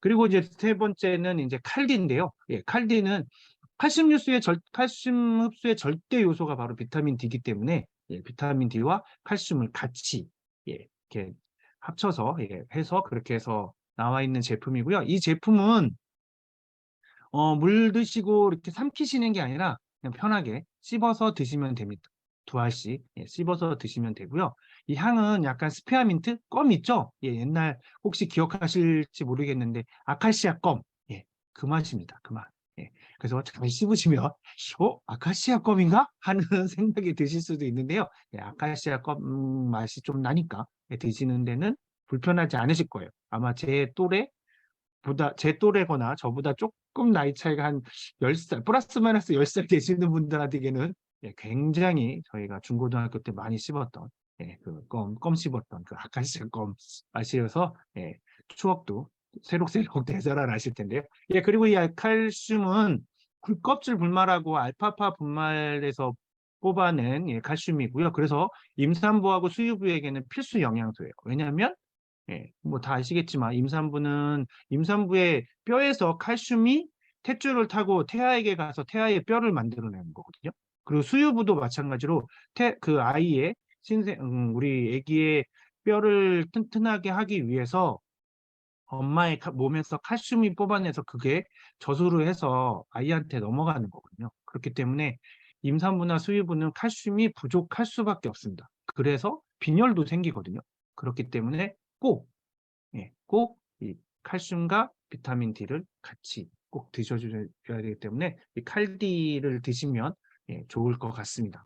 그리고 이제 세 번째는 이제 칼디인데요. 예, 칼디는 칼슘 흡수의 절, 칼슘 흡수의 절대 요소가 바로 비타민 D이기 때문에 예, 비타민 D와 칼슘을 같이 예, 이렇게 합쳐서 예, 해서 그렇게 해서 나와 있는 제품이고요. 이 제품은 어, 물 드시고 이렇게 삼키시는 게 아니라 그냥 편하게 씹어서 드시면 됩니다. 두 알씩 예, 씹어서 드시면 되고요. 이 향은 약간 스페아민트 껌 있죠? 예, 옛날 혹시 기억하실지 모르겠는데 아카시아 껌, 예, 그 맛입니다. 그 맛. 예, 그래서 잘 씹으시면 어, 아카시아 껌인가 하는 생각이 드실 수도 있는데요. 예, 아카시아 껌 음, 맛이 좀 나니까 예, 드시는 데는 불편하지 않으실 거예요. 아마 제 또래 보다 제 또래거나 저보다 조금 나이 차이가 한 10살 플러스 마이너스 10살 되시는 분들한테는 예, 굉장히 저희가 중고등학교 때 많이 씹었던 예, 그 껌, 껌 씹었던 그 아카시아 껌 맛이어서 예, 추억도 새록새록 되살아나실 텐데요. 예, 그리고 이 칼슘은 굴껍질 분말하고 알파파 분말에서 뽑아낸 예, 칼슘이고요. 그래서 임산부하고 수유부에게는 필수 영양소예요. 왜냐하면 예, 뭐 다 아시겠지만 임산부는 임산부의 뼈에서 칼슘이 탯줄을 타고 태아에게 가서 태아의 뼈를 만들어내는 거거든요. 그리고 수유부도 마찬가지로 태, 그 아이의 신생 음, 우리 아기의 뼈를 튼튼하게 하기 위해서 엄마의 카- 몸에서 칼슘이 뽑아내서 그게 젖으로 해서 아이한테 넘어가는 거거든요. 그렇기 때문에 임산부나 수유부는 칼슘이 부족할 수밖에 없습니다. 그래서 빈혈도 생기거든요. 그렇기 때문에 꼭, 예, 꼭 이 칼슘과 비타민 D를 같이 꼭 드셔줘야 되기 때문에 이 칼디를 드시면 예, 좋을 것 같습니다.